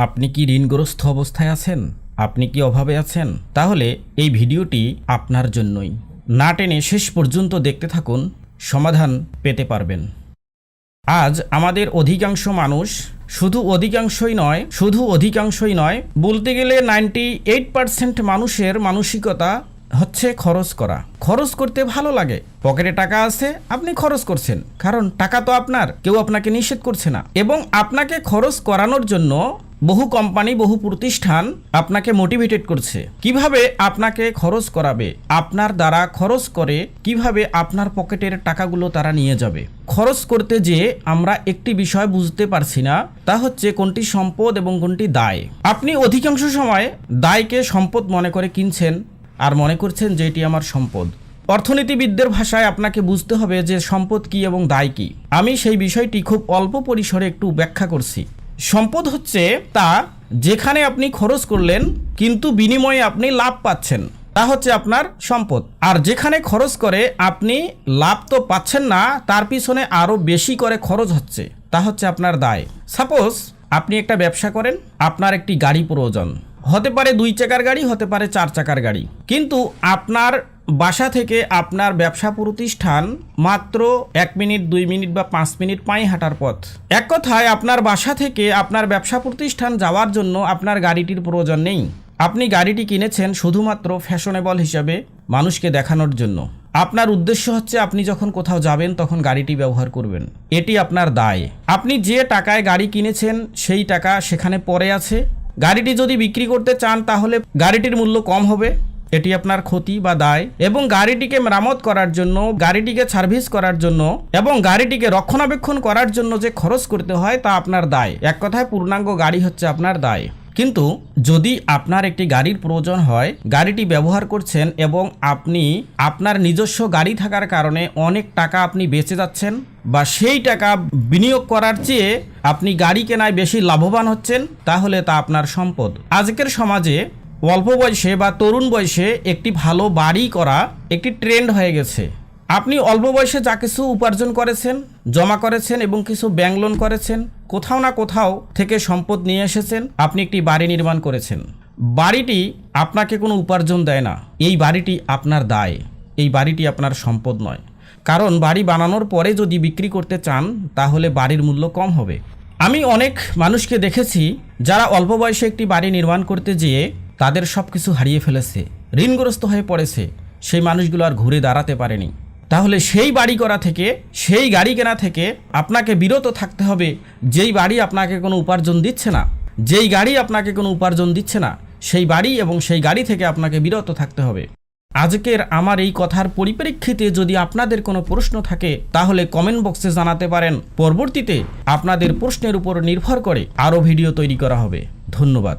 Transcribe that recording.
আপনি কি ঋণগ্রস্ত অবস্থায় আছেন? আপনি কি অভাবে আছেন? তাহলে এই ভিডিওটি আপনার জন্যই। না টেনে শেষ পর্যন্ত দেখতে থাকুন, সমাধান পেতে পারবেন। আজ আমাদের অধিকাংশ মানুষ শুধু অধিকাংশই নয়, শুধু অধিকাংশই নয়, বলতে গেলে নাইনটি এইট পার্সেন্ট মানুষের মানসিকতা হচ্ছে খরচ করা। খরচ করতে ভালো লাগে। পকেটে টাকা আছে, আপনি খরচ করছেন। কারণ টাকা তো আপনার, কেউ আপনাকে নিষেধ করছে না। এবং আপনাকে খরচ করানোর জন্য বহু কোম্পানি, বহু প্রতিষ্ঠান আপনাকে মোটিভেটেড করছে। কীভাবে আপনাকে খরচ করাবে? আপনার দ্বারা খরচ করে কীভাবে আপনার পকেটের টাকাগুলো তারা নিয়ে যাবে? খরচ করতে যে আমরা একটি বিষয় বুঝতে পারছি না, তা হচ্ছে কোনটি সম্পদ এবং কোনটি দায়। আপনি অধিকাংশ সময় দায়কে সম্পদ মনে করে কিনছেন আর মনে করছেন যে এটি আমার সম্পদ। অর্থনীতিবিদদের ভাষায় আপনাকে বুঝতে হবে যে সম্পদ কি এবং দায় কি। আমি সেই বিষয়টি খুব অল্প পরিসরে একটু ব্যাখ্যা করছি। সম্পদ হচ্ছে তা যেখানে আপনি খরচ করলেন, কিন্তু বিনিময়ে আপনি লাভ পাচ্ছেন। তা হচ্ছে আপনার সম্পদ। আর যেখানে খরচ করে, আপনি লাভ তো পাচ্ছেন না, তার পিছনে আরও বেশি করে খরচ হচ্ছে। তা হচ্ছে আপনার দায়। সাপোজ আপনি একটা ব্যবসা করেন, আপনার একটি গাড়ি প্রয়োজন। হতে পারে দুই চাকার গাড়ি, হতে পারে চার চাকার গাড়ি। কিন্তু আপনার বাসা থেকে আপনার ব্যবসা প্রতিষ্ঠান মাত্র এক মিনিট, দুই মিনিট বা পাঁচ মিনিট পায়ে হাঁটার পথ। এক কথায়, আপনার বাসা থেকে আপনার ব্যবসা প্রতিষ্ঠান যাওয়ার জন্য আপনার গাড়িটির প্রয়োজন নেই। আপনি গাড়িটি কিনেছেন শুধুমাত্র ফ্যাশনেবল হিসাবে মানুষকে দেখানোর জন্য। আপনার উদ্দেশ্য হচ্ছে আপনি যখন কোথাও যাবেন তখন গাড়িটি ব্যবহার করবেন। এটি আপনার দায়। আপনি যে টাকায় গাড়ি কিনেছেন, সেই টাকা সেখানে পরে আছে। গাড়িটি যদি বিক্রি করতে চান, তাহলে গাড়িটির মূল্য কম হবে। এটি আপনার ক্ষতি বা দায়। এবং গাড়িটিকে মেরামত করার জন্য, গাড়িটিকে সার্ভিস করার জন্য এবং গাড়িটিকে রক্ষণাবেক্ষণ করার জন্য যে খরচ করতে হয়, তা আপনার দায়। এক কথায়, পূর্ণাঙ্গ গাড়ি হচ্ছে আপনার দায়। কিন্তু যদি আপনার একটি গাড়ির প্রয়োজন হয়, গাড়িটি ব্যবহার করছেন এবং আপনি আপনার নিজস্ব গাড়ি থাকার কারণে অনেক টাকা আপনি বেঁচে যাচ্ছেন বা সেই টাকা বিনিয়োগ করার চেয়ে আপনি গাড়ি কেনায় বেশি লাভবান হচ্ছেন, তাহলে তা আপনার সম্পদ। আজকের সমাজে অল্প বয়সে বা তরুণ বয়সে একটি ভালো বাড়ি করা একটি ট্রেন্ড হয়ে গেছে। আপনি অল্প বয়সে যা কিছু উপার্জন করেছেন, জমা করেছেন এবং কিছু ব্যাংক লোন করেছেন কোথাও না কোথাও থেকে সম্পদ নিয়ে এসেছেন, আপনি একটি বাড়ি নির্মাণ করেছেন। বাড়িটি আপনাকে কোনো উপার্জন দেয় না, এই বাড়িটি আপনার দায়, এই বাড়িটি আপনার সম্পদ নয়। কারণ বাড়ি বানানোর পরে যদি বিক্রি করতে চান, তাহলে বাড়ির মূল্য কম হবে। আমি অনেক মানুষকে দেখেছি, যারা অল্প বয়সে একটি বাড়ি নির্মাণ করতে যেয়ে তাদের সব কিছু হারিয়ে ফেলেছে, ঋণগ্রস্ত হয়ে পড়েছে। সেই মানুষগুলো আর ঘুরে দাঁড়াতে পারেনি। তাহলে সেই বাড়ি করা থেকে, সেই গাড়ি কেনা থেকে আপনাকে বিরত থাকতে হবে। যেই বাড়ি আপনাকে কোনো উপার্জন দিচ্ছে না, যেই গাড়ি আপনাকে কোনো উপার্জন দিচ্ছে না, সেই বাড়ি এবং সেই গাড়ি থেকে আপনাকে বিরত থাকতে হবে। আজকের আমার এই কথার পরিপ্রেক্ষিতে যদি আপনাদের কোনো প্রশ্ন থাকে, তাহলে কমেন্ট বক্সে জানাতে পারেন। পরবর্তীতে আপনাদের প্রশ্নের উপর নির্ভর করে আরও ভিডিও তৈরি করা হবে। ধন্যবাদ।